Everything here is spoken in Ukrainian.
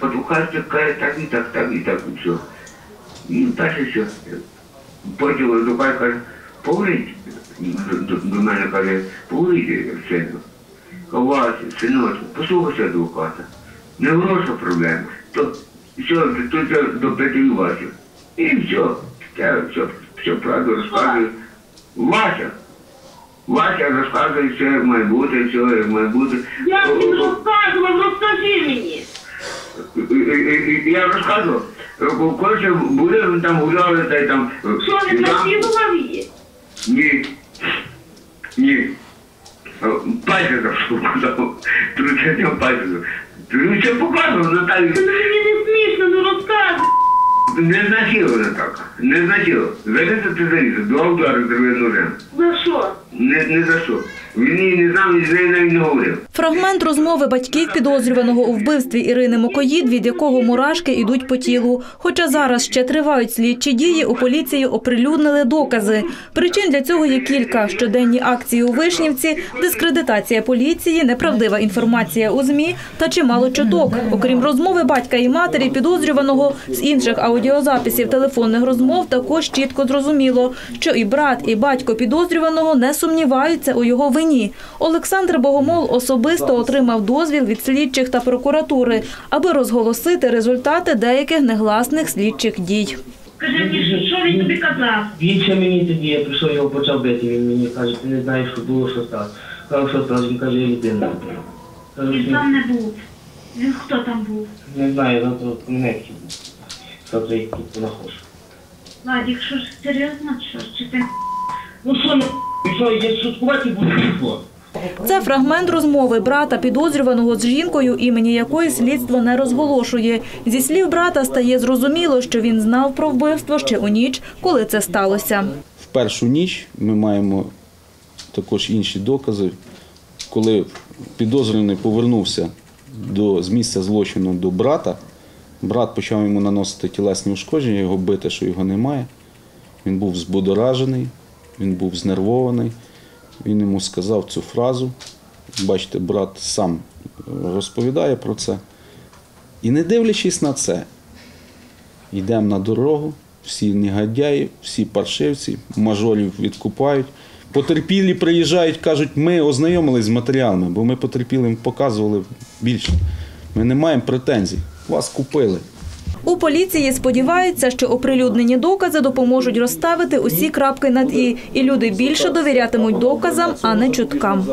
Адвокат каже, так і так, так і так, і все. І далі все. Потім адвокат каже, поговоріть. До, до, до мене каже, поговоріть, сину. Ховайся, синочку, послухайся адвоката. Не гроша проблема. То все, то це допитую Васю. І все. Я все, все правду розказую. Вася. Вася розказує все, має бути, все, має бути. Я о, розказував, розкажи мені. Я розказував, коли буде, він там гуляли, та й там... Що не насилував її? Ні. Ні. Пальця сказав. Трудяня пальця. Він це показував, Наталі. Ну мені не смішно, ну розказуй. Не знасилована так. Не знасилована. Залізо ти залізо. Два удари зробив ножем. За що? Не, не за що. Він не знав, і з нею навіть не говорив. Фрагмент розмови батьків підозрюваного у вбивстві Ірини Мокоїд, від якого мурашки йдуть по тілу. Хоча зараз ще тривають слідчі дії, у поліції оприлюднили докази. Причин для цього є кілька: щоденні акції у Вишнівці, дискредитація поліції, неправдива інформація у ЗМІ та чимало чуток. Окрім розмови батька і матері підозрюваного з інших аудіозаписів телефонних розмов, також чітко зрозуміло, що і брат, і батько підозрюваного не сумніваються у його вині. Олександр Богомол особисто отримав дозвіл від слідчих та прокуратури, аби розголосити результати деяких негласних слідчих дій. Скажи мені, що- він тобі казав? Він ще мені тоді, я прийшов його почав бити, він мені каже, ти не знаєш, що було, що сталося. Кажу, що сталося, він каже, я людина. вбив». Кажу, Він там не був. Він хто там був? не знаю, на то коннекті був. Що це їх тут нахож. Владик, що ж серйозно, що ж? Чи ти Ну що, ну, що, шуткувати? Це фрагмент розмови брата підозрюваного з жінкою, імені якої слідство не розголошує. Зі слів брата стає зрозуміло, що він знав про вбивство ще у ніч, коли це сталося. В першу ніч ми маємо також інші докази, коли підозрюваний повернувся до, з місця злочину до брата, брат почав йому наносити тілесні ушкодження, його бити, що його немає. Він був збудоражений, він був знервований. Він йому сказав цю фразу. Бачите, брат сам розповідає про це. І не дивлячись на це, йдемо на дорогу, всі негодяї, всі паршивці, мажорів відкупають. Потерпілі приїжджають, кажуть, ми ознайомились з матеріалами, бо ми потерпілим показували більше. Ми не маємо претензій. Вас купили. У поліції сподіваються, що оприлюднені докази допоможуть розставити усі крапки над і, і люди більше довірятимуть доказам, а не чуткам.